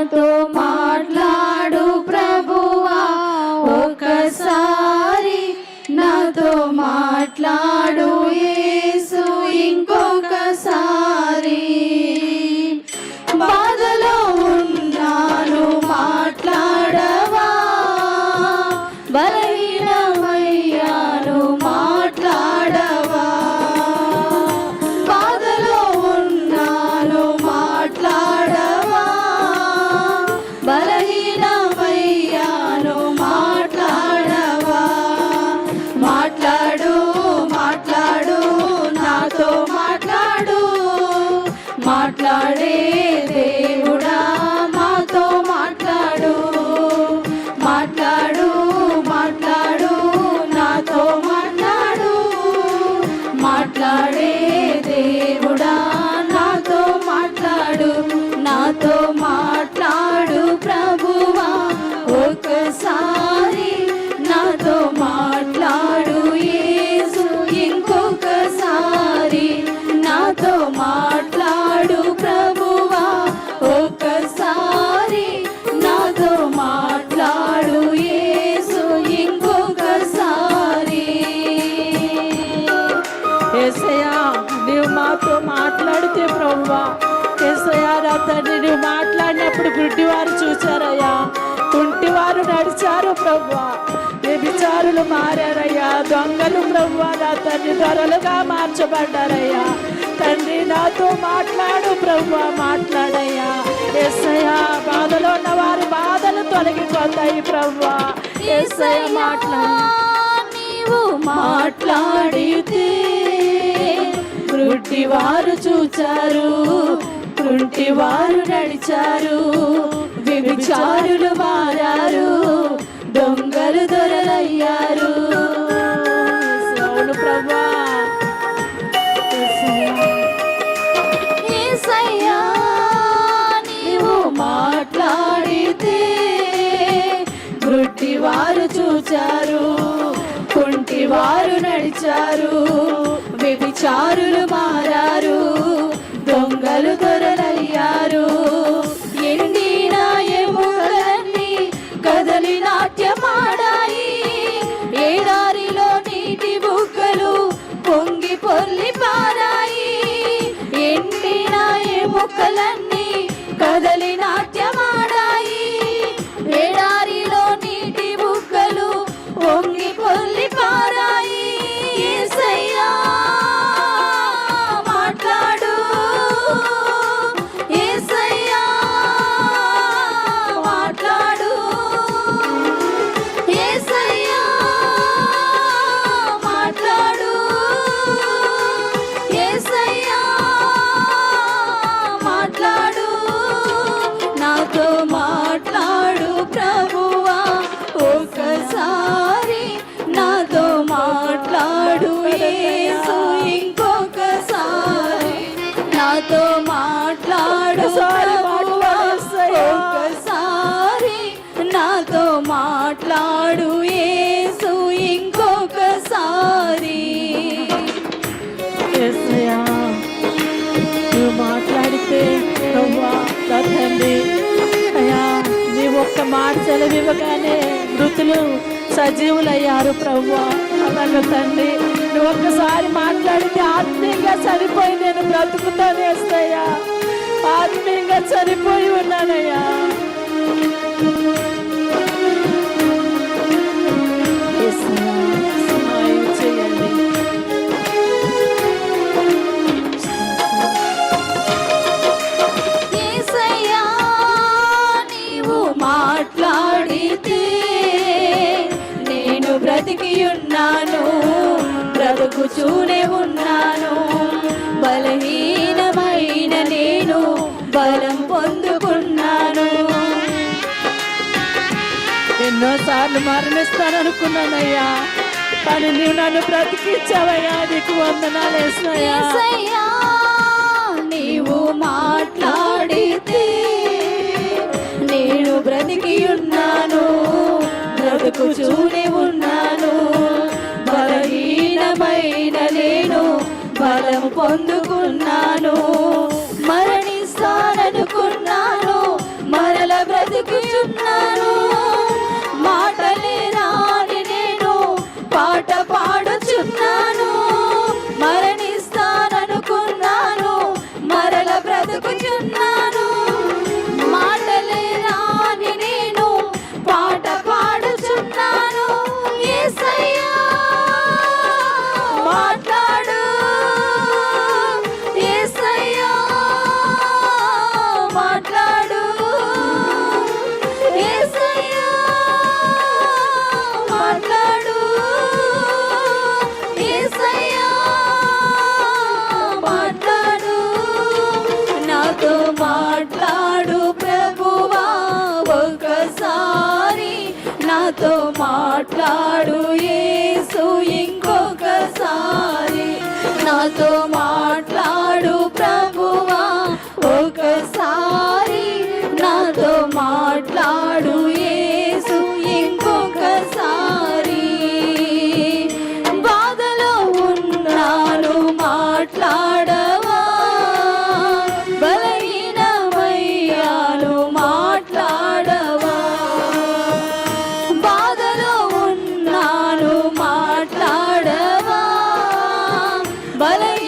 నాతో మాట్లాడు ప్రభువా ఒకసారి నాతో మాట్లాడు యేసు ఇంకొకసారి. బాధలో ఉన్నాను మాట్లాడవా బలహీనమయ్యాను మాట్లాడవా. బాధలో ఉన్నాను మాట్లాడవా మాట్లాడే ఏసయ్యా నీవు మాతో మాట్లాడితే ప్రభువా ఏసయ్యా నా తండ్రి నువ్వు మాట్లాడినప్పుడు గుడ్డివారు చూచారయ్యా కుంటివారు నడిచారు ప్రభువా వ్యభిచారులు మారారయ్యా. దొంగలు ప్రభువా నా తండ్రి ధరలుగా మార్చబడ్డారయ్యా. తండ్రి నాతో మాట్లాడు ప్రభువా మాట్లాడయ్యా. ఎస్సయ్యా బాధలో ఉన్న వారి బాధలు తొలగిపోతాయి ప్రభువా ఎస్సయ్య మాట్లాడు నీవు మాట్లాడితే వారు చూచారు వారు నడిచారు వ్యభిచారులు మారారు దొంగలు దొరలయ్యారు. అవును ప్రభా మాట్లాడితే వారు చూచారు కుంటివారు నడిచారు. వ్యభిచారులు మారారు. దొంగలు దొరలయ్యారు. ఎండిన ఎముకలన్నీ కదలి నాట్యమాడాయి. ఏడారిలో నీటి బుగ్గలు పొంగి పొర్లి పారాయి. ఎండిన ఎముకలన్నీ కదలి నాట్యమా నాతో మాట్లాడు ఒకసారి నాతో మాట్లాడు యేసు ఇంకొకసారి. నువ్వు మాట్లాడితే తండ్రి అయ్యా నీ ఒక్క మాట సెలవివ్వగానే మృతులు సజీవులయ్యారు ప్రభువా అలాగే తండ్రి నువ్వు ఒక్కసారి మాట్లాడితే ఆత్మీయంగా చనిపోయి నేను బ్రతుకుతాను వేస్తాయా ఆత్మీయంగా చనిపోయి ఉన్నానయ్యా. ఉన్నాను బ్రతుకుచూనే ఉన్నాను. బలహీనమైన నేను బలం పొందుకున్నాను. ఎన్నోసార్లు మరణిస్తాననుకున్నానయ్యా కానీ నువ్వు నన్ను బ్రతికించావయ్యా. నీకు వందనాలు నీవు మాట్లాడితే నేను బ్రతికి ఉన్నాను బ్రతుకుచూనే ఉన్నాను. బలం మాట్లాడు ప్రభువా ఒకసారి నాతో మాట్లాడు ఏసు ఇంకొకసారి. నాతో మాట్లాడు బలహీనమయ్యాను